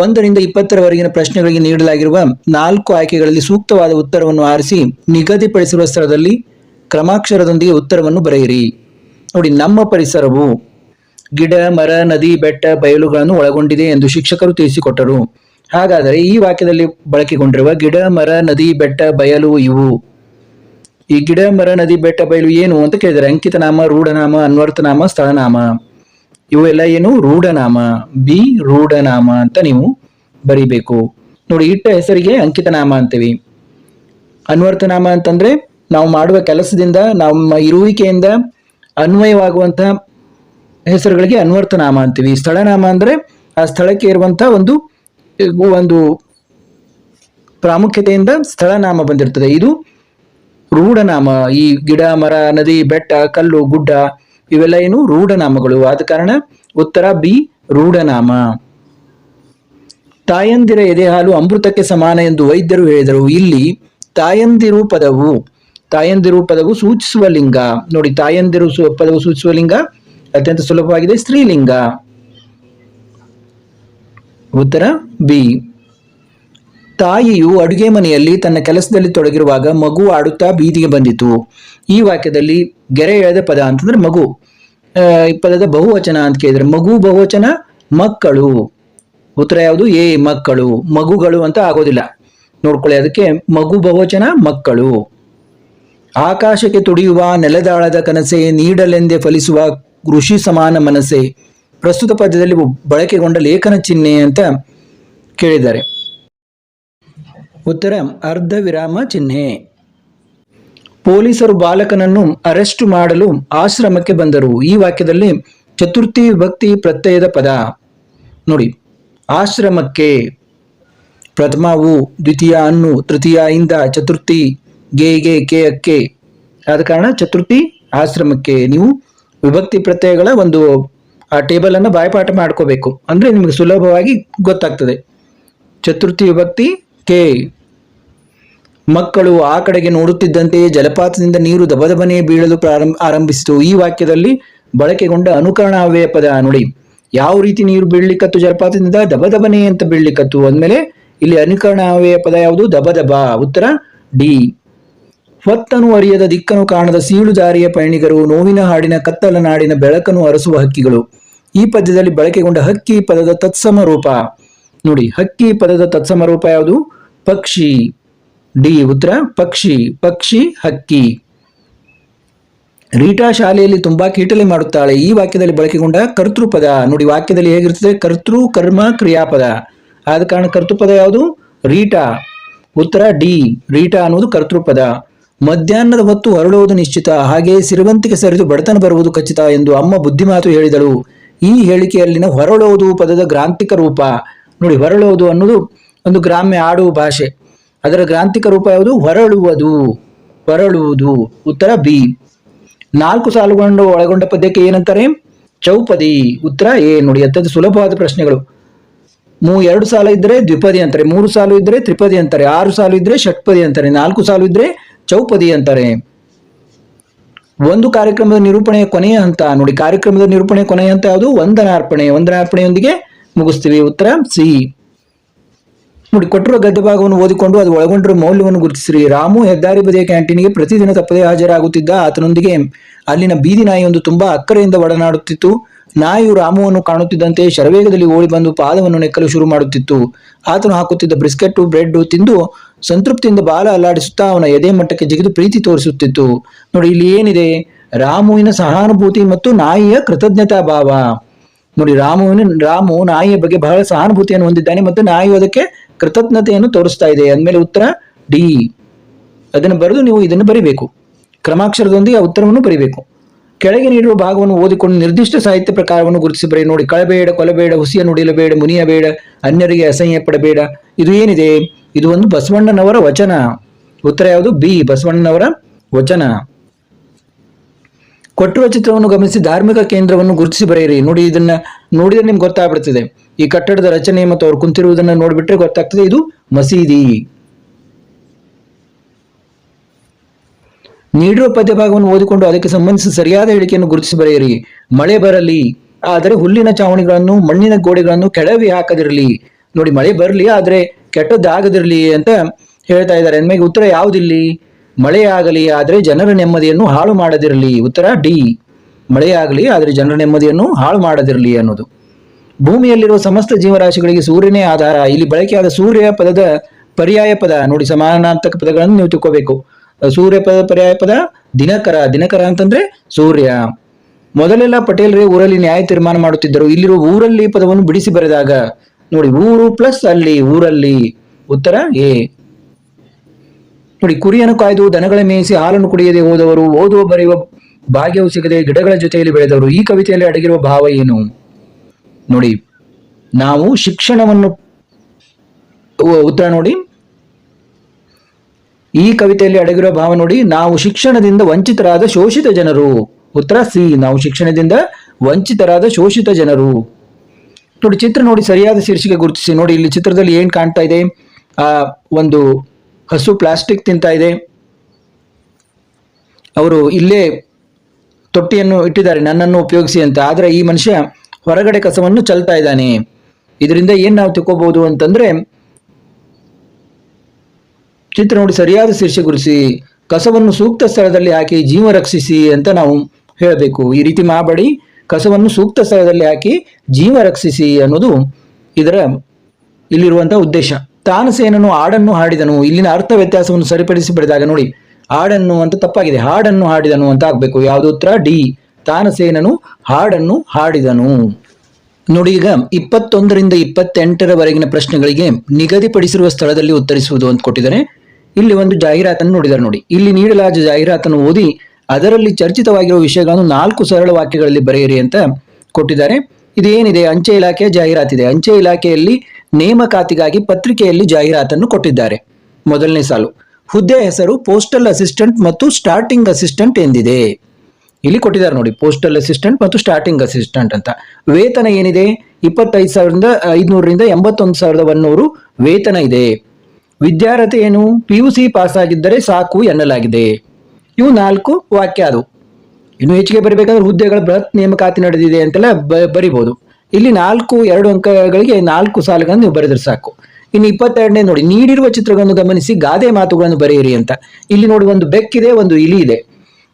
ಒಂದರಿಂದ ಇಪ್ಪತ್ತರವರೆಗಿನ ಪ್ರಶ್ನೆಗಳಿಗೆ ನೀಡಲಾಗಿರುವ ನಾಲ್ಕು ಆಯ್ಕೆಗಳಲ್ಲಿ ಸೂಕ್ತವಾದ ಉತ್ತರವನ್ನು ಆರಿಸಿ ನಿಗದಿಪಡಿಸಿರುವ ಸ್ಥಳದಲ್ಲಿ ಕ್ರಮಾಕ್ಷರದೊಂದಿಗೆ ಉತ್ತರವನ್ನು ಬರೆಯಿರಿ. ನೋಡಿ, ನಮ್ಮ ಪರಿಸರವು ಗಿಡ, ಮರ, ನದಿ, ಬೆಟ್ಟ, ಬಯಲುಗಳನ್ನು ಒಳಗೊಂಡಿದೆ ಎಂದು ಶಿಕ್ಷಕರು ತಿಳಿಸಿಕೊಟ್ಟರು. ಹಾಗಾದರೆ ಈ ವಾಕ್ಯದಲ್ಲಿ ಬಳಕೆಗೊಂಡಿರುವ ಗಿಡ, ಮರ, ನದಿ, ಬೆಟ್ಟ, ಬಯಲು ಇವು. ಈ ಗಿಡ, ಮರ, ನದಿ, ಬೆಟ್ಟ, ಬಯಲು ಏನು ಅಂತ ಕೇಳಿದರೆ, ಅಂಕಿತನಾಮ, ರೂಢನಾಮ ಅನ್ವರ್ಥನಾಮ ಸ್ಥಳನಾಮ. ಇವೆಲ್ಲ ಏನು ರೂಢನಾಮ, ಬಿ ರೂಢನಾಮ ಅಂತ ನೀವು ಬರಿಬೇಕು. ನೋಡಿ, ಇಟ್ಟ ಹೆಸರಿಗೆ ಅಂಕಿತನಾಮ ಅಂತೀವಿ. ಅನ್ವರ್ಥನಾಮ ಅಂತಂದ್ರೆ ನಾವು ಮಾಡುವ ಕೆಲಸದಿಂದ, ನಮ್ಮ ಇರುವಿಕೆಯಿಂದ ಅನ್ವಯವಾಗುವಂತ ಹೆಸರುಗಳಿಗೆ ಅನ್ವರ್ಥನಾಮ ಅಂತೀವಿ. ಸ್ಥಳನಾಮ ಅಂದ್ರೆ ಆ ಸ್ಥಳಕ್ಕೆ ಇರುವಂತ ಒಂದು ಒಂದು ಪ್ರಾಮುಖ್ಯತೆಯಿಂದ ಸ್ಥಳನಾಮ ಬಂದಿರ್ತದೆ. ಇದು ರೂಢನಾಮ. ಈ ಗಿಡ, ಮರ, ನದಿ, ಬೆಟ್ಟ, ಕಲ್ಲು, ಗುಡ್ಡ ಇವೆಲ್ಲ ಏನು? ರೂಢನಾಮಗಳು. ಆದ ಕಾರಣ ಉತ್ತರ ಬಿ, ರೂಢನಾಮ. ತಾಯಂದಿರ ಎದೆ ಹಾಲು ಅಮೃತಕ್ಕೆ ಸಮಾನ ಎಂದು ವೈದ್ಯರು ಹೇಳಿದರು. ಇಲ್ಲಿ ತಾಯಂದಿರು ಪದವು ತಾಯಂದಿರು ಪದವು ಸೂಚಿಸುವ ಲಿಂಗ. ನೋಡಿ, ತಾಯಂದಿರು ಪದವು ಸೂಚಿಸುವ ಲಿಂಗ, ಅತ್ಯಂತ ಸುಲಭವಾಗಿದೆ ಸ್ತ್ರೀಲಿಂಗ. ಉತ್ತರ ಬಿ. ತಾಯಿಯು ಅಡುಗೆ ಮನೆಯಲ್ಲಿ ತನ್ನ ಕೆಲಸದಲ್ಲಿ ತೊಡಗಿರುವಾಗ ಮಗು ಆಡುತ್ತಾ ಬೀದಿಗೆ ಬಂದಿತು. ಈ ವಾಕ್ಯದಲ್ಲಿ ಗೆರೆ ಎಳೆದ ಪದ ಅಂತಂದ್ರೆ ಮಗು. ಈ ಪದದ ಬಹುವಚನ ಅಂತ ಕೇಳಿದ್ರೆ ಮಗು ಬಹುವಚನ ಮಕ್ಕಳು. ಉತ್ತರ ಯಾವುದು? ಏ, ಮಕ್ಕಳು. ಮಗುಗಳು ಅಂತ ಆಗೋದಿಲ್ಲ. ನೋಡ್ಕೊಳ್ಳಿ, ಅದಕ್ಕೆ ಮಗು ಬಹುವಚನ ಮಕ್ಕಳು. ಆಕಾಶಕ್ಕೆ ತುಡಿಯುವ ನೆಲದಾಳದ ಕನಸೆ, ನೀಡಲೆಂದೇ ಫಲಿಸುವ ಋಷಿ ಸಮಾನ ಮನಸೆ. ಪ್ರಸ್ತುತ ಪದ್ಯದಲ್ಲಿ ಬಳಕೆಗೊಂಡ ಲೇಖನ ಚಿಹ್ನೆ ಅಂತ ಕೇಳಿದ್ದಾರೆ. ಉತ್ತರ, ಅರ್ಧ ವಿರಾಮ ಚಿಹ್ನೆ. ಪೊಲೀಸರು ಬಾಲಕನನ್ನು ಅರೆಸ್ಟ್ ಮಾಡಲು ಆಶ್ರಮಕ್ಕೆ ಬಂದರು. ಈ ವಾಕ್ಯದಲ್ಲಿ ಚತುರ್ಥಿ ವಿಭಕ್ತಿ ಪ್ರತ್ಯಯದ ಪದ. ನೋಡಿ, ಆಶ್ರಮಕ್ಕೆ ಪ್ರಥಮವು, ದ್ವಿತೀಯ ಅನ್ನು ತೃತೀಯ ಇಂದ ಚತುರ್ಥಿ, ಗೆ ಕೆ ಅಕ್ಕೆ ಆದ ಕಾರಣ ಚತುರ್ಥಿ ಆಶ್ರಮಕ್ಕೆ ನೀವು ವಿಭಕ್ತಿ ಪ್ರತ್ಯಯಗಳ ಒಂದು, ಆ ಟೇಬಲ್ ಅನ್ನು ಬಾಯಪಾಠ ಮಾಡ್ಕೋಬೇಕು. ಅಂದ್ರೆ ನಿಮಗೆ ಸುಲಭವಾಗಿ ಗೊತ್ತಾಗ್ತದೆ. ಚತುರ್ಥಿ ವಿಭಕ್ತಿ ಕೆ. ಮಕ್ಕಳು ಆ ಕಡೆಗೆ ನೋಡುತ್ತಿದ್ದಂತೆಯೇ ಜಲಪಾತದಿಂದ ನೀರು ದಬದಬನೆ ಬೀಳಲು ಪ್ರಾರಂಭ, ಆರಂಭಿಸಿತು. ಈ ವಾಕ್ಯದಲ್ಲಿ ಬಳಕೆಗೊಂಡ ಅನುಕರಣಾವ್ಯಯ ಪದ ನೋಡಿ. ಯಾವ ರೀತಿ ನೀರು ಬೀಳಲಿಕ್ಕತ್ತು ಜಲಪಾತದಿಂದ? ದಬದಬನೆ ಅಂತ ಬೀಳ್ಲಿಕ್ಕತ್ತು. ಅಂದಮೇಲೆ ಇಲ್ಲಿ ಅನುಕರಣಾವ್ಯಯ ಪದ ಯಾವುದು? ದಬದಬ ಉತ್ತರ ಡಿ. ಹೊತ್ತನು ಅರಿಯದ ದಿಕ್ಕನು ಕಾಣದ ಸೀಳು ದಾರಿಯ ಪಯಣಿಗರು, ನೋವಿನ ಹಾಡಿನ ಕತ್ತಲ ನಾಡಿನ ಬೆಳಕನ್ನು ಅರಸುವ ಹಕ್ಕಿಗಳು. ಈ ಪದ್ಯದಲ್ಲಿ ಬಳಕೆಗೊಂಡ ಹಕ್ಕಿ ಪದದ ತತ್ಸಮ ರೂಪ. ನೋಡಿ, ಹಕ್ಕಿ ಪದದ ತತ್ಸಮ ರೂಪ ಯಾವುದು? ಪಕ್ಷಿ. ಡಿ, ಉತ್ತರ, ಪಕ್ಷಿ. ಪಕ್ಷಿ, ಹಕ್ಕಿ. ರೀಟಾ ಶಾಲೆಯಲ್ಲಿ ತುಂಬಾ ಕೀಟಲೆ ಮಾಡುತ್ತಾಳೆ. ಈ ವಾಕ್ಯದಲ್ಲಿ ಬಳಕೆಗೊಂಡ ಕರ್ತೃಪದ. ನೋಡಿ, ವಾಕ್ಯದಲ್ಲಿ ಹೇಗಿರ್ತದೆ? ಕರ್ತೃ, ಕರ್ಮ, ಕ್ರಿಯಾಪದ. ಆದ ಕಾರಣ ಕರ್ತೃಪದ ಯಾವುದು? ರೀಟಾ. ಉತ್ತರ, ಡಿ, ರೀಟಾ ಅನ್ನೋದು ಕರ್ತೃಪದ. ಮಧ್ಯಾಹ್ನದ ಹೊತ್ತು ಹೊರಡುವುದು ನಿಶ್ಚಿತ. ಹಾಗೆ ಸಿರಿವಂತಿಕೆ ಸರಿದು ಬಡತನ ಬರುವುದು ಖಚಿತ ಎಂದು ಅಮ್ಮ ಬುದ್ಧಿಮಾತು ಹೇಳಿದಳು. ಈ ಹೇಳಿಕೆಯಲ್ಲಿನ ಹೊರಳುವುದು ಪದದ ಗ್ರಾಂಥಿಕ ರೂಪ. ನೋಡಿ ಹೊರಳುವುದು ಅನ್ನೋದು ಒಂದು ಗ್ರಾಮ್ಯ ಆಡುವ ಭಾಷೆ. ಅದರ ಗ್ರಾಂಥಿಕ ರೂಪ ಯಾವುದು? ಹೊರಳುವುದು. ಹೊರಳುವುದು. ಉತ್ತರ ಬಿ. ನಾಲ್ಕು ಸಾಲುಗಳನ್ನು ಒಳಗೊಂಡ ಪದ್ಯಕ್ಕೆ ಏನಂತಾರೆ? ಚೌಪದಿ. ಉತ್ತರ ಎ. ನೋಡಿ, ಅತ್ಯಂತ ಸುಲಭವಾದ ಪ್ರಶ್ನೆಗಳು. ಮೂ ಎರಡು ಸಾಲ ಇದ್ದರೆ ದ್ವಿಪದಿ ಅಂತಾರೆ. ಮೂರು ಸಾಲು ಇದ್ದರೆ ತ್ರಿಪದಿ ಅಂತಾರೆ. ಆರು ಸಾಲು ಇದ್ದರೆ ಷಟ್ಪದಿ ಅಂತಾರೆ. ನಾಲ್ಕು ಸಾಲು ಇದ್ದರೆ ಚೌಪದಿ ಅಂತಾರೆ. ಒಂದು ಕಾರ್ಯಕ್ರಮದ ನಿರೂಪಣೆಯ ಕೊನೆಯ ಹಂತ. ನೋಡಿ, ಕಾರ್ಯಕ್ರಮದ ನಿರೂಪಣೆಯ ಕೊನೆಯ ಹಂತ ಯಾವುದು? ವಂದನಾರ್ಪಣೆ. ವಂದನಾರ್ಪಣೆಯೊಂದಿಗೆ ಮುಗಿಸ್ತೀವಿ. ಉತ್ತರ ಸಿ. ನೋಡಿ, ಕೊಟ್ಟಿರುವ ಗದ್ಯ ಭಾಗವನ್ನು ಓದಿಕೊಂಡು ಅದು ಒಳಗೊಂಡಿರುವ ಮೌಲ್ಯವನ್ನು ಗುರುತಿಸಿರಿ. ರಾಮು ಹೆದ್ದಾರಿ ಬದಿಯ ಕ್ಯಾಂಟೀನ್ಗೆ ಪ್ರತಿದಿನ ತಪ್ಪದೇ ಹಾಜರಾಗುತ್ತಿದ್ದ ಆತನೊಂದಿಗೆ ಅಲ್ಲಿನ ಬೀದಿ ನಾಯಿಯೊಂದು ತುಂಬಾ ಅಕ್ಕರೆಯಿಂದ ಒಡನಾಡುತ್ತಿತ್ತು. ನಾಯಿಯು ರಾಮುವನ್ನು ಕಾಣುತ್ತಿದ್ದಂತೆ ಶರವೇಗದಲ್ಲಿ ಓಡಿ ಬಂದು ಪಾದವನ್ನು ನೆಕ್ಕಲು ಶುರು ಮಾಡುತ್ತಿತ್ತು. ಆತನು ಹಾಕುತ್ತಿದ್ದ ಬ್ರಿಸ್ಕೆಟ್ ಬ್ರೆಡ್ ತಿಂದು ಸಂತೃಪ್ತಿಯಿಂದ ಬಾಲ ಅಲ್ಲಾಡಿಸುತ್ತಾ ಅವನ ಎದೆ ಮಟ್ಟಕ್ಕೆ ಜಿಗಿದು ಪ್ರೀತಿ ತೋರಿಸುತ್ತಿತ್ತು. ನೋಡಿ, ಇಲ್ಲಿ ಏನಿದೆ? ರಾಮುವಿನ ಸಹಾನುಭೂತಿ ಮತ್ತು ನಾಯಿಯ ಕೃತಜ್ಞತಾ ಭಾವ. ನೋಡಿ ರಾಮುವಿನ ರಾಮು ನಾಯಿಯ ಬಗ್ಗೆ ಬಹಳ ಸಹಾನುಭೂತಿಯನ್ನು ಹೊಂದಿದ್ದಾನೆ ಮತ್ತು ನಾಯಿ ಅದಕ್ಕೆ ಕೃತಜ್ಞತೆಯನ್ನು ತೋರಿಸ್ತಾ ಇದೆ. ಅಂದಮೇಲೆ ಉತ್ತರ ಡಿ. ಅದನ್ನು ಬರೆದು ನೀವು ಇದನ್ನು ಬರಿಬೇಕು. ಕ್ರಮಾಕ್ಷರದೊಂದಿಗೆ ಆ ಉತ್ತರವನ್ನು ಬರಿಬೇಕು. ಕೆಳಗೆ ನೀಡಿರುವ ಭಾಗವನ್ನು ಓದಿಕೊಂಡು ನಿರ್ದಿಷ್ಟ ಸಾಹಿತ್ಯ ಪ್ರಕಾರವನ್ನು ಗುರುತಿಸಿ ಬರೆಯಿ ನೋಡಿ, ಕಳಬೇಡ, ಕೊಲಬೇಡ, ಹುಸಿಯ ನುಡಿಲಬೇಡ ಮುನಿಯಬೇಡ ಅನ್ಯರಿಗೆ ಅಸಹ್ಯ ಪಡಬೇಡ. ಇದು ಏನಿದೆ? ಇದು ಒಂದು ಬಸವಣ್ಣನವರ ವಚನ. ಉತ್ತರ ಯಾವುದು? ಬಿ, ಬಸವಣ್ಣನವರ ವಚನ. ಕೊಟ್ಟಿರುವ ಚಿತ್ರವನ್ನು ಗಮನಿಸಿ ಧಾರ್ಮಿಕ ಕೇಂದ್ರವನ್ನು ಗುರುತಿಸಿ ಬರೆಯಿರಿ. ನೋಡಿ, ಇದನ್ನ ನೋಡಿದ್ರೆ ನಿಮ್ಗೆ ಗೊತ್ತಾಗ್ಬಿಡ್ತದೆ. ಈ ಕಟ್ಟಡದ ರಚನೆ ಮತ್ತು ಅವ್ರು ಕುಂತಿರುವುದನ್ನು ನೋಡಿಬಿಟ್ರೆ ಗೊತ್ತಾಗ್ತದೆ, ಇದು ಮಸೀದಿ. ನೀಡಿರುವ ಪದ್ಯಭಾಗವನ್ನು ಓದಿಕೊಂಡು ಅದಕ್ಕೆ ಸಂಬಂಧಿಸಿದ ಸರಿಯಾದ ಹೇಳಿಕೆಯನ್ನು ಗುರುತಿಸಿ ಬರೆಯಿರಿ. ಮಳೆ ಬರಲಿ, ಆದರೆ ಹುಲ್ಲಿನ ಚಾವಣಿಗಳನ್ನು, ಮಣ್ಣಿನ ಗೋಡೆಗಳನ್ನು ಕೆಳವಿ ಹಾಕದಿರಲಿ. ನೋಡಿ, ಮಳೆ ಬರಲಿ, ಆದರೆ ಕೆಟ್ಟದ್ದಾಗದಿರಲಿ ಅಂತ ಹೇಳ್ತಾ ಇದ್ದಾರೆ. ನಿಮಗೆ ಉತ್ತರ ಯಾವುದಿಲ್ಲಿ? ಮಳೆ ಆಗಲಿ ಆದರೆ ಜನರ ನೆಮ್ಮದಿಯನ್ನು ಹಾಳು ಮಾಡದಿರಲಿ. ಉತ್ತರ ಡಿ. ಮಳೆಯಾಗಲಿ, ಆದರೆ ಜನರ ನೆಮ್ಮದಿಯನ್ನು ಹಾಳು ಮಾಡದಿರಲಿ ಅನ್ನೋದು. ಭೂಮಿಯಲ್ಲಿರುವ ಸಮಸ್ತ ಜೀವರಾಶಿಗಳಿಗೆ ಸೂರ್ಯನೇ ಆಧಾರ. ಇಲ್ಲಿ ಬಳಕೆಯಾದ ಸೂರ್ಯ ಪದದ ಪರ್ಯಾಯ ಪದ. ನೋಡಿ ಸಮಾನಾರ್ಥಕ ಪದಗಳನ್ನು ನೀವು ತಿಳ್ಕೋಬೇಕು. ಸೂರ್ಯ ಪದ ಪರ್ಯಾಯ ಪದ, ದಿನಕರ. ದಿನಕರ ಅಂತಂದ್ರೆ ಸೂರ್ಯ. ಮೊದಲೆಲ್ಲ ಪಟೇಲ್ರೇ ಊರಲ್ಲಿ ನ್ಯಾಯ ತೀರ್ಮಾನ ಮಾಡುತ್ತಿದ್ದರು. ಇಲ್ಲಿರುವ ಊರಲ್ಲಿ ಪದವನ್ನು ಬಿಡಿಸಿ ಬರೆದಾಗ, ನೋಡಿ, ಊರು ಪ್ಲಸ್ ಅಲ್ಲಿ, ಊರಲ್ಲಿ ಉತ್ತರ ಎ. ನೋಡಿ, ಕುರಿಯನ್ನು ಕಾಯ್ದು ದನಗಳ ಮೇಯಿಸಿ ಹಾಲನ್ನು ಕುಡಿಯದೆ ಹೋದವರು ಓದುವ ಬರೆಯುವ ಭಾಗ್ಯವು ಸಿಗದೆ ಗಿಡಗಳ ಜೊತೆಯಲ್ಲಿ ಬೆಳೆದವರು, ಈ ಕವಿತೆಯಲ್ಲಿ ಅಡಗಿರುವ ಭಾವ ಏನು? ನೋಡಿ, ನಾವು ಶಿಕ್ಷಣವನ್ನು ಉತ್ತರ ನೋಡಿ. ಈ ಕವಿತೆಯಲ್ಲಿ ಅಡಗಿರುವ ಭಾವ ನೋಡಿ, ನಾವು ಶಿಕ್ಷಣದಿಂದ ವಂಚಿತರಾದ ಶೋಷಿತ ಜನರು. ಉತ್ತರ ಸಿ, ನಾವು ಶಿಕ್ಷಣದಿಂದ ವಂಚಿತರಾದ ಶೋಷಿತ ಜನರು. ನೋಡಿ, ಚಿತ್ರ ನೋಡಿ, ಸರಿಯಾದ ಶೀರ್ಷಿಕೆ ಗುರುತಿಸಿ ನೋಡಿ, ಇಲ್ಲಿ ಚಿತ್ರದಲ್ಲಿ ಏನು ಕಾಣ್ತಾ ಇದೆ? ಆ, ಒಂದು ಹಸು ಪ್ಲಾಸ್ಟಿಕ್ ತಿಂತಾ ಇದೆ. ಅವರು ಇಲ್ಲೇ ತೊಟ್ಟಿಯನ್ನು ಇಟ್ಟಿದ್ದಾರೆ. ನನ್ನನ್ನು ಉಪಯೋಗಿಸಿ ಅಂತ. ಆದರೆ ಈ ಮನುಷ್ಯ ಹೊರಗಡೆ ಕಸವನ್ನು ಚಲ್ತಾ ಇದ್ದಾನೆ. ಇದರಿಂದ ಏನು ನಾವು ತಿಳ್ಕೋಬಹುದು ಅಂತಂದ್ರೆ, ಚಿತ್ರ ನೋಡಿ ಸರಿಯಾದ ಶೀರ್ಷೆ ಗುರಿಸಿ. ಕಸವನ್ನು ಸೂಕ್ತ ಸ್ಥಳದಲ್ಲಿ ಹಾಕಿ ಜೀವ ರಕ್ಷಿಸಿ ಅಂತ ನಾವು ಹೇಳಬೇಕು. ಈ ರೀತಿ ಮಾಡಬೇಡಿ. ಕಸವನ್ನು ಸೂಕ್ತ ಸ್ಥಳದಲ್ಲಿ ಹಾಕಿ ಜೀವ ರಕ್ಷಿಸಿ ಅನ್ನೋದು ಇದರ ಇಲ್ಲಿರುವಂತಹ ಉದ್ದೇಶ. ತಾನಸೇನನು ಹಾಡನ್ನು ಹಾಡಿದನು. ಇಲ್ಲಿನ ಅರ್ಥ ವ್ಯತ್ಯಾಸವನ್ನು ಸರಿಪಡಿಸಿ ಬಿಡಿದಾಗ ನೋಡಿ, ಹಾಡನ್ನು ಅಂತ ತಪ್ಪಾಗಿದೆ. ಹಾಡನ್ನು ಹಾಡಿದನು ಅಂತ ಆಗ್ಬೇಕು. ಯಾವುದು ಉತ್ತರ? ಡಿ. ತಾನಸೇನನು ಹಾಡನ್ನು ಹಾಡಿದನು. ನೋಡಿ, ಈಗ ಇಪ್ಪತ್ತೊಂದರಿಂದ ಇಪ್ಪತ್ತೆಂಟರವರೆಗಿನ ಪ್ರಶ್ನೆಗಳಿಗೆ ನಿಗದಿಪಡಿಸಿರುವ ಸ್ಥಳದಲ್ಲಿ ಉತ್ತರಿಸುವುದು ಅಂತ ಕೊಟ್ಟಿದ್ದಾರೆ. ಇಲ್ಲಿ ಒಂದು ಜಾಹೀರಾತನ್ನು ನೋಡಿದ್ದಾರೆ ನೋಡಿ. ಇಲ್ಲಿ ನೀಡಲಾದ ಜಾಹೀರಾತನ್ನು ಓದಿ, ಅದರಲ್ಲಿ ಚರ್ಚಿತವಾಗಿರುವ ವಿಷಯಗಳನ್ನು ನಾಲ್ಕು ಸರಳ ವಾಕ್ಯಗಳಲ್ಲಿ ಬರೆಯಿರಿ ಅಂತ ಕೊಟ್ಟಿದ್ದಾರೆ. ಇದೇನಿದೆ? ಅಂಚೆ ಇಲಾಖೆಯ ಜಾಹೀರಾತಿದೆ. ಅಂಚೆ ಇಲಾಖೆಯಲ್ಲಿ ನೇಮಕಾತಿಗಾಗಿ ಪತ್ರಿಕೆಯಲ್ಲಿ ಜಾಹೀರಾತನ್ನು ಕೊಟ್ಟಿದ್ದಾರೆ. ಮೊದಲನೇ ಸಾಲು, ಹುದ್ದೆ ಹೆಸರು ಪೋಸ್ಟಲ್ ಅಸಿಸ್ಟೆಂಟ್ ಮತ್ತು ಸ್ಟಾರ್ಟಿಂಗ್ ಅಸಿಸ್ಟೆಂಟ್ ಎಂದಿದೆ. ಇಲ್ಲಿ ಕೊಟ್ಟಿದ್ದಾರೆ ನೋಡಿ, ಪೋಸ್ಟಲ್ ಅಸಿಸ್ಟೆಂಟ್ ಮತ್ತು ಸ್ಟಾರ್ಟಿಂಗ್ ಅಸಿಸ್ಟೆಂಟ್ ಅಂತ. ವೇತನ ಏನಿದೆ? ಇಪ್ಪತ್ತೈದು ಸಾವಿರದಿಂದ ಐದುನೂರರಿಂದ ಎಂಬತ್ತೊಂದು ಸಾವಿರದ ಒನ್ನೂರು ವೇತನ ಇದೆ. ವಿದ್ಯಾರ್ಹತೆ ಏನು? ಪಿ ಯು ಸಿ ಪಾಸ್ ಆಗಿದ್ದರೆ ಸಾಕು ಎನ್ನಲಾಗಿದೆ. ಇವು ನಾಲ್ಕು ವಾಕ್ಯ ಅದು. ಇನ್ನು ಹೆಚ್ಚಿಗೆ ಬರಬೇಕಾದ್ರೆ ಹುದ್ದೆಗಳ ಬೃಹತ್ ನೇಮಕಾತಿ ನಡೆದಿದೆ ಅಂತೆಲ್ಲ ಬ- ಬರಿಬೋದು ಇಲ್ಲಿ ನಾಲ್ಕು, ಎರಡು ಅಂಕಗಳಿಗೆ ನಾಲ್ಕು ಸಾಲುಗಳನ್ನು ನೀವು ಬರೆದ್ರೆ ಸಾಕು. ಇನ್ನು ಇಪ್ಪತ್ತೆರಡನೇ ನೋಡಿ, ನೀಡಿರುವ ಚಿತ್ರಗಳನ್ನು ಗಮನಿಸಿ, ಗಾದೆ ಮಾತುಗಳನ್ನು ಬರೆಯಿರಿ ಅಂತ. ಇಲ್ಲಿ ನೋಡಿ, ಒಂದು ಬೆಕ್ಕಿದೆ, ಒಂದು ಇಲಿ ಇದೆ.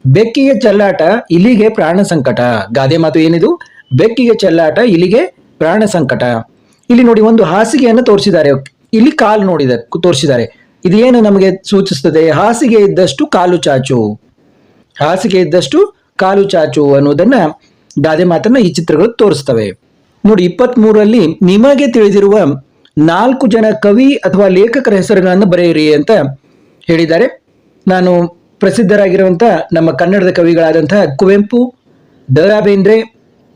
ಬೆಕ್ಕಿಗೆ ಚೆಲ್ಲಾಟ, ಇಲಿಗೆ ಪ್ರಾಣ ಸಂಕಟ. ಗಾದೆ ಮಾತು ಏನಿದು? ಬೆಕ್ಕಿಗೆ ಚೆಲ್ಲಾಟ, ಇಲಿಗೆ ಪ್ರಾಣ ಸಂಕಟ. ಇಲ್ಲಿ ನೋಡಿ, ಒಂದು ಹಾಸಿಗೆಯನ್ನು ತೋರಿಸಿದ್ದಾರೆ. ಇಲ್ಲಿ ಕಾಲು ನೋಡಿದ, ತೋರಿಸಿದ್ದಾರೆ. ಇದೇನು ನಮಗೆ ಸೂಚಿಸ್ತದೆ? ಹಾಸಿಗೆ ಇದ್ದಷ್ಟು ಕಾಲು ಚಾಚು. ಹಾಸಿಗೆ ಇದ್ದಷ್ಟು ಕಾಲು ಚಾಚು ಅನ್ನೋದನ್ನ ಗಾದೆ ಮಾತನ್ನ ಈ ಚಿತ್ರಗಳು ತೋರಿಸ್ತವೆ. ನೋಡಿ ಇಪ್ಪತ್ತ್ ಮೂರರಲ್ಲಿ ನಿಮಗೆ ತಿಳಿದಿರುವ ನಾಲ್ಕು ಜನ ಕವಿ ಅಥವಾ ಲೇಖಕರ ಹೆಸರುಗಳನ್ನು ಬರೆಯಿರಿ ಅಂತ ಹೇಳಿದ್ದಾರೆ. ನಾನು ಪ್ರಸಿದ್ಧರಾಗಿರುವಂಥ ನಮ್ಮ ಕನ್ನಡದ ಕವಿಗಳಾದಂತಹ ಕುವೆಂಪು ದ ರಾ ಬೇಂದ್ರೆ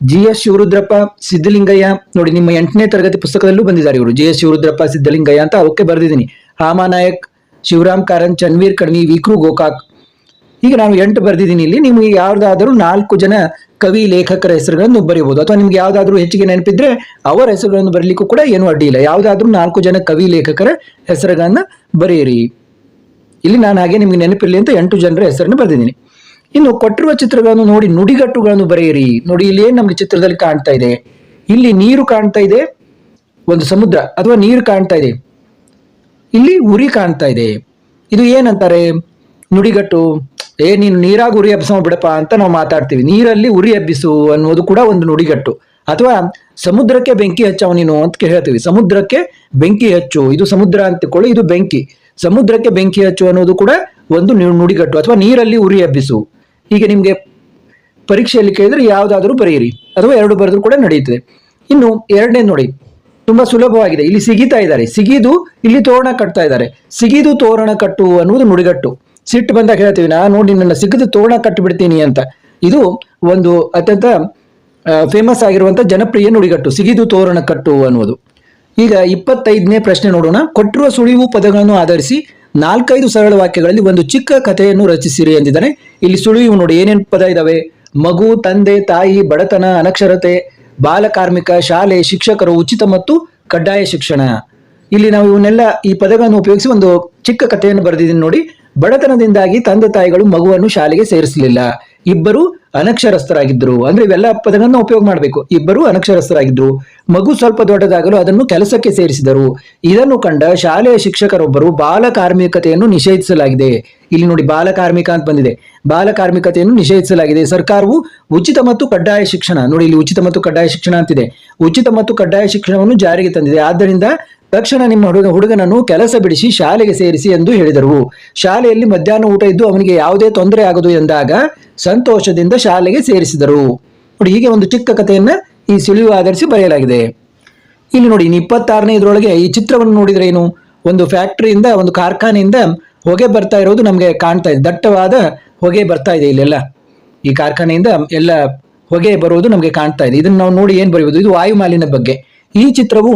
ಜಿ ಎಸ್ ಶಿವರುದ್ರಪ್ಪ ಸಿದ್ದಲಿಂಗಯ್ಯ ನೋಡಿ, ನಿಮ್ಮ ಎಂಟನೇ ತರಗತಿ ಪುಸ್ತಕದಲ್ಲೂ ಬಂದಿದ್ದಾರೆ ಇವರು. ಜಿ ಎಸ್ ಶಿವರುದ್ರಪ್ಪ ಸಿದ್ದಲಿಂಗಯ್ಯ ಅಂತ ಅವಕ್ಕೆ ಬರೆದಿದ್ದೀನಿ. ಹಾಮಾನಾಯಕ್, ಶಿವರಾಮ್ ಕಾರಂತ್, ಚನ್ವೀರ್ ಕಡ್ಮಿ, ವಿಕ್ರು ಗೋಕಾಕ್. ಈಗ ನಾನು ಎಂಟು ಬರೆದಿದ್ದೀನಿ ಇಲ್ಲಿ. ನಿಮಗೆ ಯಾವುದಾದರೂ ನಾಲ್ಕು ಜನ ಕವಿ ಲೇಖಕರ ಹೆಸರುಗಳನ್ನು ಬರೆಯಬಹುದು ಅಥವಾ ನಿಮ್ಗೆ ಯಾವ್ದಾದ್ರು ಹೆಚ್ಚಿಗೆ ನೆನಪಿದ್ರೆ ಅವರ ಹೆಸರುಗಳನ್ನು ಬರಲಿಕ್ಕೂ ಕೂಡ ಏನು ಅಡ್ಡಿ ಇಲ್ಲ. ಯಾವ್ದಾದ್ರೂ ನಾಲ್ಕು ಜನ ಕವಿ ಲೇಖಕರ ಹೆಸರುಗಳನ್ನ ಬರೆಯಿರಿ. ಇಲ್ಲಿ ನಾನು ಹಾಗೆ ನಿಮ್ಗೆ ನೆನಪಿರಲಿ ಅಂತ ಎಂಟು ಜನರ ಹೆಸರನ್ನು ಬರೆದಿದ್ದೀನಿ. ಇನ್ನು ಕೊಟ್ಟಿರುವ ಚಿತ್ರಗಳನ್ನು ನೋಡಿ, ನುಡಿಗಟ್ಟುಗಳನ್ನು ಬರೆಯಿರಿ. ನೋಡಿ, ಇಲ್ಲಿ ಏನ್ ನಮ್ಗೆ ಚಿತ್ರದಲ್ಲಿ ಕಾಣ್ತಾ ಇದೆ? ಇಲ್ಲಿ ನೀರು ಕಾಣ್ತಾ ಇದೆ. ಒಂದು ಸಮುದ್ರ ಅಥವಾ ನೀರು ಕಾಣ್ತಾ ಇದೆ. ಇಲ್ಲಿ ಉರಿ ಕಾಣ್ತಾ ಇದೆ. ಇದು ಏನಂತಾರೆ? ನುಡಿಗಟ್ಟು. ಏ, ನೀನು ನೀರಾಗ ಉರಿ ಹಬ್ಬಿಸೋ ಬಿಡಪ್ಪ ಅಂತ ನಾವು ಮಾತಾಡ್ತೀವಿ. ನೀರಲ್ಲಿ ಉರಿ ಹಬ್ಬಿಸು ಅನ್ನೋದು ಕೂಡ ಒಂದು ನುಡಿಗಟ್ಟು. ಅಥವಾ ಸಮುದ್ರಕ್ಕೆ ಬೆಂಕಿ ಹಚ್ಚವ ನೀನು ಅಂತ ಹೇಳ್ತೀವಿ. ಸಮುದ್ರಕ್ಕೆ ಬೆಂಕಿ ಹಚ್ಚು. ಇದು ಸಮುದ್ರ ಅಂತ ತಿಳ್ಕೊಳ್ಳಿ ಇದು ಬೆಂಕಿ. ಸಮುದ್ರಕ್ಕೆ ಬೆಂಕಿ ಹಚ್ಚು ಅನ್ನೋದು ಕೂಡ ಒಂದು ನುಡಿಗಟ್ಟು. ಅಥವಾ ನೀರಲ್ಲಿ ಉರಿ ಹಬ್ಬಿಸು ಹೀಗೆ ನಿಮಗೆ ಪರೀಕ್ಷೆಯಲ್ಲಿ ಕೇಳಿದ್ರೆ ಯಾವುದಾದ್ರೂ ಬರೆಯಿರಿ. ಅಥವಾ ಎರಡು ಬರೆದ್ರು ಕೂಡ ನಡೆಯುತ್ತದೆ. ಇನ್ನು ಎರಡನೇ ನೋಡಿ. ತುಂಬಾ ಸುಲಭವಾಗಿದೆ. ಇಲ್ಲಿ ಸಿಗಿತಾ ಇದ್ದಾರೆ. ಸಿಗಿದು ಇಲ್ಲಿ ತೋರಣ ಕಟ್ತಾ ಇದ್ದಾರೆ. ಸಿಗಿದು ತೋರಣ ಕಟ್ಟು ಅನ್ನುವುದು ನುಡಿಗಟ್ಟು. ಸಿಟ್ಟು ಬಂದಾಗ ಹೇಳ್ತೀವಿ, ನಾ ನೋಡಿ ನನ್ನ ಸಿಗದ ತೋರಣ ಕಟ್ಟಿಬಿಡ್ತೀನಿ ಅಂತ. ಇದು ಒಂದು ಅತ್ಯಂತ ಫೇಮಸ್ ಆಗಿರುವಂಥ ಜನಪ್ರಿಯ ನುಡಿಗಟ್ಟು, ಸಿಗಿದು ತೋರಣ ಕಟ್ಟು ಅನ್ನುವುದು. ಈಗ ಇಪ್ಪತ್ತೈದನೇ ಪ್ರಶ್ನೆ ನೋಡೋಣ. ಕೊಟ್ಟಿರುವ ಸುಳಿವು ಪದಗಳನ್ನು ಆಧರಿಸಿ ನಾಲ್ಕೈದು ಸರಳ ವಾಕ್ಯಗಳಲ್ಲಿ ಒಂದು ಚಿಕ್ಕ ಕಥೆಯನ್ನು ರಚಿಸಿರಿ ಎಂದಿದ್ದಾನೆ. ಇಲ್ಲಿ ಸುಳಿವು ನೋಡಿ ಏನೇನು ಪದ ಇದಾವೆ? ಮಗು, ತಂದೆ, ತಾಯಿ, ಬಡತನ, ಅನಕ್ಷರತೆ ಬಾಲಕಾರ್ಮಿಕ ಶಾಲೆ, ಶಿಕ್ಷಕರು, ಉಚಿತ ಮತ್ತು ಕಡ್ಡಾಯ ಶಿಕ್ಷಣ. ಇಲ್ಲಿ ನಾವು ಇವನ್ನೆಲ್ಲ ಈ ಪದಗಳನ್ನು ಉಪಯೋಗಿಸಿ ಒಂದು ಚಿಕ್ಕ ಕಥೆಯನ್ನು ಬರೆದಿದ್ದೀನಿ ನೋಡಿ. ಬಡತನದಿಂದಾಗಿ ತಂದೆ ತಾಯಿಗಳು ಮಗುವನ್ನು ಶಾಲೆಗೆ ಸೇರಿಸಲಿಲ್ಲ. ಇಬ್ಬರು ಅನಕ್ಷರಸ್ಥರಾಗಿದ್ದರು. ಅಂದ್ರೆ ಇವೆಲ್ಲ ಪದಗಳನ್ನು ಉಪಯೋಗ ಮಾಡಬೇಕು. ಇಬ್ಬರು ಅನಕ್ಷರಸ್ಥರಾಗಿದ್ದರು. ಮಗು ಸ್ವಲ್ಪ ದೊಡ್ಡದಾಗಲು ಅದನ್ನು ಕೆಲಸಕ್ಕೆ ಸೇರಿಸಿದರು. ಇದನ್ನು ಕಂಡ ಶಾಲೆಯ ಶಿಕ್ಷಕರೊಬ್ಬರು ಬಾಲ ಕಾರ್ಮಿಕತೆಯನ್ನು ನಿಷೇಧಿಸಲಾಗಿದೆ. ಇಲ್ಲಿ ನೋಡಿ ಬಾಲ ಕಾರ್ಮಿಕ ಅಂತ ಬಂದಿದೆ. ಬಾಲ ಕಾರ್ಮಿಕತೆಯನ್ನು ನಿಷೇಧಿಸಲಾಗಿದೆ. ಸರ್ಕಾರವು ಉಚಿತ ಮತ್ತು ಕಡ್ಡಾಯ ಶಿಕ್ಷಣ, ನೋಡಿ ಇಲ್ಲಿ ಉಚಿತ ಮತ್ತು ಕಡ್ಡಾಯ ಶಿಕ್ಷಣ ಅಂತಿದೆ. ಉಚಿತ ಮತ್ತು ಕಡ್ಡಾಯ ಶಿಕ್ಷಣವನ್ನು ಜಾರಿಗೆ ತಂದಿದೆ. ಆದ್ದರಿಂದ ತಕ್ಷಣ ನಿಮ್ಮ ಹುಡುಗ ಹುಡುಗನನ್ನು ಕೆಲಸ ಬಿಡಿಸಿ ಶಾಲೆಗೆ ಸೇರಿಸಿ ಎಂದು ಹೇಳಿದರು. ಶಾಲೆಯಲ್ಲಿ ಮಧ್ಯಾಹ್ನ ಊಟ ಇದ್ದು ಅವನಿಗೆ ಯಾವುದೇ ತೊಂದರೆ ಆಗದು ಎಂದಾಗ ಸಂತೋಷದಿಂದ ಶಾಲೆಗೆ ಸೇರಿಸಿದರು. ನೋಡಿ, ಹೀಗೆ ಒಂದು ಚಿಕ್ಕ ಕಥೆಯನ್ನ ಈ ಸುಳಿವು ಆಧರಿಸಿ ಬರೆಯಲಾಗಿದೆ. ಇಲ್ಲಿ ನೋಡಿ, ಇನ್ನು ಇಪ್ಪತ್ತಾರನೇ ಇದರೊಳಗೆ ಈ ಚಿತ್ರವನ್ನು ನೋಡಿದ್ರೆ ಏನು? ಒಂದು ಫ್ಯಾಕ್ಟರಿಯಿಂದ, ಒಂದು ಕಾರ್ಖಾನೆಯಿಂದ ಹೊಗೆ ಬರ್ತಾ ಇರೋದು ನಮಗೆ ಕಾಣ್ತಾ ಇದೆ. ದಟ್ಟವಾದ ಹೊಗೆ ಬರ್ತಾ ಇದೆ ಇಲ್ಲೆಲ್ಲ. ಈ ಕಾರ್ಖಾನೆಯಿಂದ ಎಲ್ಲ ಹೊಗೆ ಬರುವುದು ನಮಗೆ ಕಾಣ್ತಾ ಇದೆ. ಇದನ್ನು ನಾವು ನೋಡಿ ಏನು ಬರೆಯುವುದು ಇದು ವಾಯು ಮಾಲಿನ್ಯ ಬಗ್ಗೆ. ಈ ಚಿತ್ರವು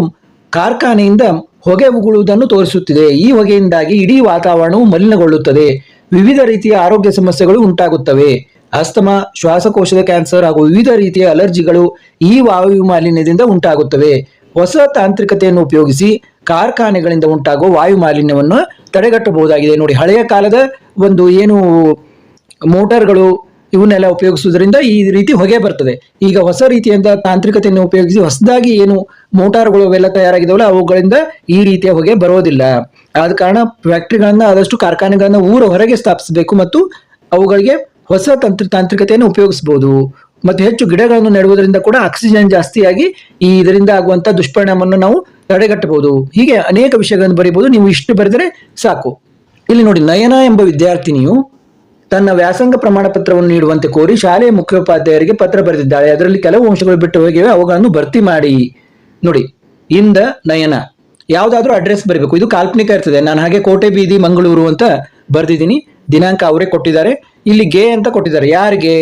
ಕಾರ್ಖಾನೆಯಿಂದ ಹೊಗೆ ಉಗುಳುವುದನ್ನು ತೋರಿಸುತ್ತಿದೆ. ಈ ಹೊಗೆಯಿಂದಾಗಿ ಇಡೀ ವಾತಾವರಣವು ಮಲಿನಗೊಳ್ಳುತ್ತದೆ. ವಿವಿಧ ರೀತಿಯ ಆರೋಗ್ಯ ಸಮಸ್ಯೆಗಳು ಉಂಟಾಗುತ್ತವೆ. ಅಸ್ತಮ, ಶ್ವಾಸಕೋಶದ ಕ್ಯಾನ್ಸರ್ ಹಾಗೂ ವಿವಿಧ ರೀತಿಯ ಅಲರ್ಜಿಗಳು ಈ ವಾಯು ಮಾಲಿನ್ಯದಿಂದ ಉಂಟಾಗುತ್ತವೆ. ಹೊಸ ತಾಂತ್ರಿಕತೆಯನ್ನು ಉಪಯೋಗಿಸಿ ಕಾರ್ಖಾನೆಗಳಿಂದ ಉಂಟಾಗುವ ವಾಯು ಮಾಲಿನ್ಯವನ್ನು ತಡೆಗಟ್ಟಬಹುದಾಗಿದೆ. ನೋಡಿ, ಹಳೆಯ ಕಾಲದ ಒಂದು ಏನು ಮೋಟಾರ್ಗಳು ಇವನ್ನೆಲ್ಲ ಉಪಯೋಗಿಸುವುದರಿಂದ ಈ ರೀತಿ ಹೊಗೆ ಬರ್ತದೆ. ಈಗ ಹೊಸ ರೀತಿಯಿಂದ ತಾಂತ್ರಿಕತೆಯನ್ನು ಉಪಯೋಗಿಸಿ ಹೊಸದಾಗಿ ಏನು ಮೋಟಾರ್ಗಳು ಅವೆಲ್ಲ ತಯಾರಾಗಿದ್ದಾವಲ್ಲ, ಅವುಗಳಿಂದ ಈ ರೀತಿಯ ಹೊಗೆ ಬರೋದಿಲ್ಲ. ಆದ ಕಾರಣ ಫ್ಯಾಕ್ಟ್ರಿಗಳನ್ನ, ಆದಷ್ಟು ಕಾರ್ಖಾನೆಗಳನ್ನ ಊರ ಹೊರಗೆ ಸ್ಥಾಪಿಸಬೇಕು ಮತ್ತು ಅವುಗಳಿಗೆ ಹೊಸ ತಂತ್ರ, ತಾಂತ್ರಿಕತೆಯನ್ನು ಉಪಯೋಗಿಸಬಹುದು. ಮತ್ತು ಹೆಚ್ಚು ಗಿಡಗಳನ್ನು ನೆಡುವುದರಿಂದ ಕೂಡ ಆಕ್ಸಿಜನ್ ಜಾಸ್ತಿಯಾಗಿ ಈ ಇದರಿಂದ ಆಗುವಂಥ ದುಷ್ಪರಿಣಾಮವನ್ನು ನಾವು ತಡೆಗಟ್ಟಬಹುದು. ಹೀಗೆ ಅನೇಕ ವಿಷಯಗಳನ್ನು ಬರೀಬಹುದು. ನೀವು ಇಷ್ಟು ಬರೆದರೆ ಸಾಕು. ಇಲ್ಲಿ ನೋಡಿ, ನಯನ ಎಂಬ ವಿದ್ಯಾರ್ಥಿನಿಯು ತನ್ನ ವ್ಯಾಸಂಗ ಪ್ರಮಾಣ ಪತ್ರವನ್ನು ನೀಡುವಂತೆ ಕೋರಿ ಶಾಲೆಯ ಮುಖ್ಯೋಪಾಧ್ಯಾಯರಿಗೆ ಪತ್ರ ಬರೆದಿದ್ದಾಳೆ. ಅದರಲ್ಲಿ ಕೆಲವು ಅಂಶಗಳು ಬಿಟ್ಟು ಹೋಗಿವೆ. ಅವುಗಳನ್ನು ಭರ್ತಿ ಮಾಡಿ. ನೋಡಿ, ಇಂದ ನಯನ. ಯಾವುದಾದ್ರೂ ಅಡ್ರೆಸ್ ಬರಬೇಕು. ಇದು ಕಾಲ್ಪನಿಕ ಇರ್ತದೆ. ನಾನು ಹಾಗೆ ಕೋಟೆ, ಬೀದಿ, ಮಂಗಳೂರು ಅಂತ ಬರೆದಿದ್ದೀನಿ. ದಿನಾಂಕ ಅವರೇ ಕೊಟ್ಟಿದ್ದಾರೆ. ಇಲ್ಲಿ ಗೆ ಅಂತ ಕೊಟ್ಟಿದ್ದಾರೆ. ಯಾರಿಗೆ?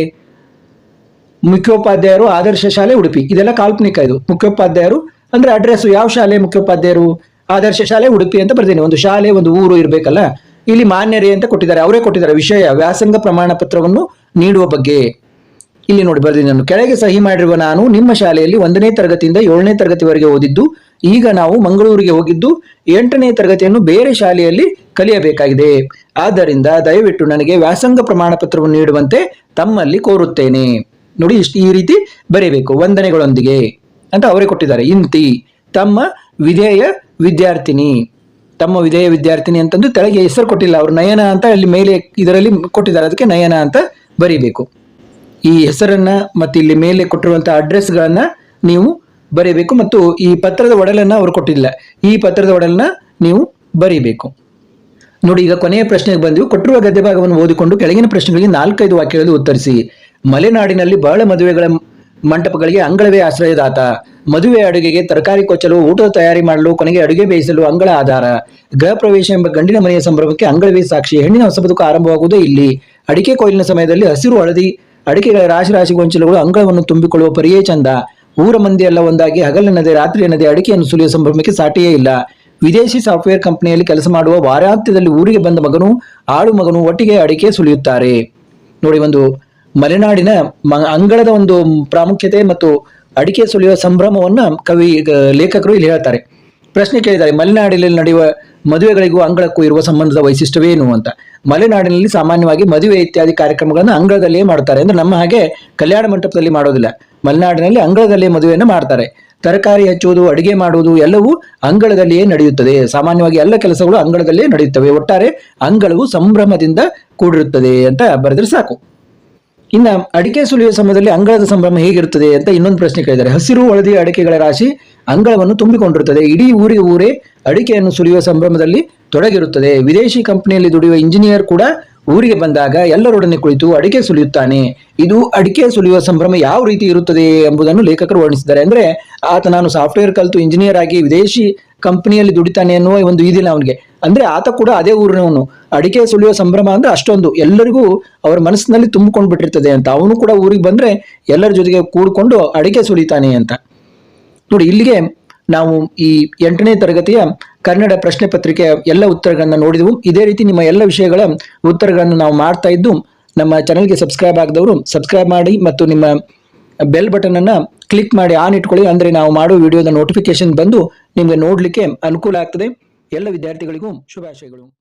ಮುಖ್ಯೋಪಾಧ್ಯಾಯರು ಆದರ್ಶ ಶಾಲೆ ಉಡುಪಿ. ಇದೆಲ್ಲ ಕಾಲ್ಪನಿಕ ಇದು. ಮುಖ್ಯೋಪಾಧ್ಯಾಯರು ಅಂದ್ರೆ ಅಡ್ರೆಸ್ ಯಾವ ಶಾಲೆ ಮುಖ್ಯೋಪಾಧ್ಯಾಯರು? ಆದರ್ಶ ಶಾಲೆ ಉಡುಪಿ ಅಂತ ಬರ್ತೀನಿ ಒಂದು ಶಾಲೆ, ಒಂದು ಊರು ಇರಬೇಕಲ್ಲ. ಇಲ್ಲಿ ಮಾನ್ಯರೇ ಅಂತ ಕೊಟ್ಟಿದ್ದಾರೆ. ಅವರೇ ಕೊಟ್ಟಿದ್ದಾರೆ ವಿಷಯ, ವ್ಯಾಸಂಗ ಪ್ರಮಾಣ ಪತ್ರವನ್ನು ನೀಡುವ ಬಗ್ಗೆ. ಇಲ್ಲಿ ನೋಡಿ ಬರೆದಿದ್ದೆ ನಾನು. ಕೆಳಗೆ ಸಹಿ ಮಾಡಿರುವ ನಾನು ನಿಮ್ಮ ಶಾಲೆಯಲ್ಲಿ ಒಂದನೇ ತರಗತಿಯಿಂದ ಏಳನೇ ತರಗತಿವರೆಗೆ ಓದಿದ್ದು, ಈಗ ನಾವು ಮಂಗಳೂರಿಗೆ ಹೋಗಿದ್ದು, ಎಂಟನೇ ತರಗತಿಯನ್ನು ಬೇರೆ ಶಾಲೆಯಲ್ಲಿ ಕಲಿಯಬೇಕಾಗಿದೆ. ಆದ್ದರಿಂದ ದಯವಿಟ್ಟು ನನಗೆ ವ್ಯಾಸಂಗ ಪ್ರಮಾಣ ಪತ್ರವನ್ನು ನೀಡುವಂತೆ ತಮ್ಮಲ್ಲಿ ಕೋರುತ್ತೇನೆ. ನೋಡಿ ಇಷ್ಟು ಈ ರೀತಿ ಬರೆಯಬೇಕು ವಂದನೆಗಳೊಂದಿಗೆ ಅಂತ ಅವರೇ ಕೊಟ್ಟಿದ್ದಾರೆ. ಇಂತಿ, ತಮ್ಮ ವಿಧೇಯ ವಿದ್ಯಾರ್ಥಿನಿ ತಮ್ಮ ವಿಧೇಯ ವಿದ್ಯಾರ್ಥಿನಿ ಅಂತಂದು ತೆಳಗೆ ಹೆಸರು ಕೊಟ್ಟಿಲ್ಲ. ಅವರು ನಯನ ಅಂತ ಅಲ್ಲಿ ಮೇಲೆ ಇದರಲ್ಲಿ ಕೊಟ್ಟಿದ್ದಾರೆ. ಅದಕ್ಕೆ ನಯನ ಅಂತ ಬರೀಬೇಕು. ಈ ಹೆಸರನ್ನ ಮತ್ತು ಇಲ್ಲಿ ಮೇಲೆ ಕೊಟ್ಟಿರುವಂತಹ ಅಡ್ರೆಸ್ಗಳನ್ನ ನೀವು ಬರೀಬೇಕು ಮತ್ತು ಈ ಪತ್ರದ ಒಡಲನ್ನ ಅವರು ಕೊಟ್ಟಿಲ್ಲ. ಈ ಪತ್ರದ ಒಡಲನ್ನ ನೀವು ಬರೀಬೇಕು. ನೋಡಿ, ಈಗ ಕೊನೆಯ ಪ್ರಶ್ನೆಗೆ ಬಂದಿವು. ಕೊಟ್ಟಿರುವ ಗದ್ಯ ಭಾಗವನ್ನು ಓದಿಕೊಂಡು ಕೆಳಗಿನ ಪ್ರಶ್ನೆಗಳಿಗೆ ನಾಲ್ಕೈದು ವಾಕ್ಯಗಳಲ್ಲಿ ಉತ್ತರಿಸಿ. ಮಲೆನಾಡಿನಲ್ಲಿ ಬಹಳ ಮದುವೆಗಳ ಮಂಟಪಗಳಿಗೆ ಅಂಗಳವೇ ಆಶ್ರಯದಾತ. ಮದುವೆ ಅಡುಗೆಗೆ ತರಕಾರಿ ಕೊಚ್ಚಲು, ಊಟದ ತಯಾರಿ ಮಾಡಲು, ಕೊನೆಗೆ ಅಡುಗೆ ಬೇಯಿಸಲು ಅಂಗಳ ಆಧಾರ. ಗೃಹ ಪ್ರವೇಶ ಎಂಬ ಗಂಡಿನ ಮನೆಯ ಸಂಭ್ರಮಕ್ಕೆ ಅಂಗಳವೇ ಸಾಕ್ಷಿ. ಹೆಣ್ಣಿನ ಹೊಸ ಬದುಕು ಆರಂಭವಾಗುವುದೇ ಇಲ್ಲಿ. ಅಡಿಕೆ ಕೊಯ್ಲಿನ ಸಮಯದಲ್ಲಿ ಹಸಿರು ಹಳದಿ, ಅಡಿಕೆಗಳ ರಾಶಿ ರಾಶಿ ಗೊಂಚಲುಗಳು ಅಂಗಳವನ್ನು ತುಂಬಿಕೊಳ್ಳುವ ಪರಿಯೇ ಚಂದ. ಊರ ಮಂದಿ ಎಲ್ಲ ಒಂದಾಗಿ ಹಗಲೆನ್ನದೆ ರಾತ್ರಿ ಎನ್ನದೇ ಅಡಿಕೆಯನ್ನು ಸುಲಿಯುವ ಸಂಭ್ರಮಕ್ಕೆ ಸಾಟಿಯೇ ಇಲ್ಲ. ವಿದೇಶಿ ಸಾಫ್ಟ್ವೇರ್ ಕಂಪನಿಯಲ್ಲಿ ಕೆಲಸ ಮಾಡುವ ವಾರಾಂತ್ಯದಲ್ಲಿ ಊರಿಗೆ ಬಂದ ಮಗನು, ಆಳು ಮಗನು ಒಟ್ಟಿಗೆ ಅಡಿಕೆ ಸುಲಿಯುತ್ತಾರೆ. ನೋಡಿ ಒಂದು ಮಲೆನಾಡಿನ ಅಂಗಳದ ಒಂದು ಪ್ರಾಮುಖ್ಯತೆ ಮತ್ತು ಅಡಿಕೆ ಸುಲಿಯುವ ಸಂಭ್ರಮವನ್ನ ಕವಿ ಲೇಖಕರು ಇಲ್ಲಿ ಹೇಳ್ತಾರೆ. ಪ್ರಶ್ನೆ ಕೇಳಿದ್ದಾರೆ, ಮಲೆನಾಡಿನಲ್ಲಿ ನಡೆಯುವ ಮದುವೆಗಳಿಗೂ ಅಂಗಳಕ್ಕೂ ಇರುವ ಸಂಬಂಧದ ವೈಶಿಷ್ಟ್ಯವೇನು ಅಂತ. ಮಲೆನಾಡಿನಲ್ಲಿ ಸಾಮಾನ್ಯವಾಗಿ ಮದುವೆ ಇತ್ಯಾದಿ ಕಾರ್ಯಕ್ರಮಗಳನ್ನು ಅಂಗಳದಲ್ಲಿಯೇ ಮಾಡ್ತಾರೆ ಅಂದ್ರೆ ನಮ್ಮ ಹಾಗೆ ಕಲ್ಯಾಣ ಮಂಟಪದಲ್ಲಿ ಮಾಡೋದಿಲ್ಲ. ಮಲೆನಾಡಿನಲ್ಲಿ ಅಂಗಳದಲ್ಲಿಯೇ ಮದುವೆಯನ್ನು ಮಾಡ್ತಾರೆ. ತರಕಾರಿ ಹಚ್ಚುವುದು, ಅಡಿಗೆ ಮಾಡುವುದು ಎಲ್ಲವೂ ಅಂಗಳದಲ್ಲಿಯೇ ನಡೆಯುತ್ತದೆ. ಸಾಮಾನ್ಯವಾಗಿ ಎಲ್ಲ ಕೆಲಸಗಳು ಅಂಗಳದಲ್ಲಿಯೇ ನಡೆಯುತ್ತವೆ. ಒಟ್ಟಾರೆ ಅಂಗಳವು ಸಂಭ್ರಮದಿಂದ ಕೂಡಿರುತ್ತದೆ ಅಂತ ಬರೆದ್ರೆ ಸಾಕು. ಇನ್ನ ಅಡಿಕೆ ಸುಲಿಯುವ ಸಮಯದಲ್ಲಿ ಅಂಗಳದ ಸಂಭ್ರಮ ಹೇಗಿರುತ್ತದೆ ಅಂತ ಇನ್ನೊಂದು ಪ್ರಶ್ನೆ ಕೇಳಿದ್ದಾರೆ. ಹಸಿರು, ಹಳದಿ ಅಡಿಕೆಗಳ ರಾಶಿ ಅಂಗಳವನ್ನು ತುಂಬಿಕೊಂಡಿರುತ್ತದೆ. ಇಡೀ ಊರಿಗೆ ಊರೇ ಅಡಿಕೆಯನ್ನು ಸುಲಿಯುವ ಸಂಭ್ರಮದಲ್ಲಿ ತೊಡಗಿರುತ್ತದೆ. ವಿದೇಶಿ ಕಂಪನಿಯಲ್ಲಿ ದುಡಿಯುವ ಇಂಜಿನಿಯರ್ ಕೂಡ ಊರಿಗೆ ಬಂದಾಗ ಎಲ್ಲರೊಡನೆ ಕುಳಿತು ಅಡಿಕೆ ಸುಲಿಯುತ್ತಾನೆ. ಇದು ಅಡಿಕೆ ಸುಲಿಯುವ ಸಂಭ್ರಮ ಯಾವ ರೀತಿ ಇರುತ್ತದೆ ಎಂಬುದನ್ನು ಲೇಖಕರು ವರ್ಣಿಸಿದ್ದಾರೆ. ಅಂದ್ರೆ ಆತ ನಾನು ಸಾಫ್ಟ್ವೇರ್ ಕಲಿತು ಇಂಜಿನಿಯರ್ ಆಗಿ ವಿದೇಶಿ ಕಂಪನಿಯಲ್ಲಿ ದುಡಿತಾನೆ ಅನ್ನುವ ಒಂದು ಇದಿಲ್ಲ ಅವನಿಗೆ. ಅಂದ್ರೆ ಆತ ಕೂಡ ಅದೇ ಊರಿನವನು. ಅಡಿಕೆ ಸುಳಿಯೋ ಸಂಭ್ರಮ ಅಂದ್ರೆ ಅಷ್ಟೊಂದು. ಎಲ್ಲರಿಗೂ ಅವರ ಮನಸ್ಸಿನಲ್ಲಿ ತುಂಬಿಕೊಂಡು ಬಿಟ್ಟಿರ್ತದೆ ಅಂತ. ಅವನು ಕೂಡ ಊರಿಗೆ ಬಂದ್ರೆ ಎಲ್ಲರ ಜೊತೆಗೆ ಕೂಡ್ಕೊಂಡು ಅಡಿಕೆ ಸುಳಿತಾನೆ ಅಂತ. ನೋಡಿ, ಇಲ್ಲಿಗೆ ನಾವು ಈ ಎಂಟನೇ ತರಗತಿಯ ಕನ್ನಡ ಪ್ರಶ್ನೆ ಪತ್ರಿಕೆಯ ಎಲ್ಲ ಉತ್ತರಗಳನ್ನು ನೋಡಿದೆವು. ಇದೇ ರೀತಿ ನಿಮ್ಮ ಎಲ್ಲ ವಿಷಯಗಳ ಉತ್ತರಗಳನ್ನು ನಾವು ಮಾಡ್ತಾ ಇದ್ದು, ನಮ್ಮ ಚಾನಲ್ಗೆ ಸಬ್ಸ್ಕ್ರೈಬ್ ಆಗದವರು ಸಬ್ಸ್ಕ್ರೈಬ್ ಮಾಡಿ ಮತ್ತು ನಿಮ್ಮ ಬೆಲ್ ಬಟನ್ ಅನ್ನ ಕ್ಲಿಕ್ ಮಾಡಿ ಆನ್ ಇಟ್ಕೊಳ್ಳಿ. ಅಂದ್ರೆ ನಾವು ಮಾಡೋ ವಿಡಿಯೋದ ನೋಟಿಫಿಕೇಶನ್ ಬಂದು ನಿಮಗೆ ನೋಡ್ಲಿಕ್ಕೆ ಅನುಕೂಲ ಆಗ್ತದೆ. ಎಲ್ಲ ವಿದ್ಯಾರ್ಥಿಗಳಿಗೂ ಶುಭಾಶಯಗಳು.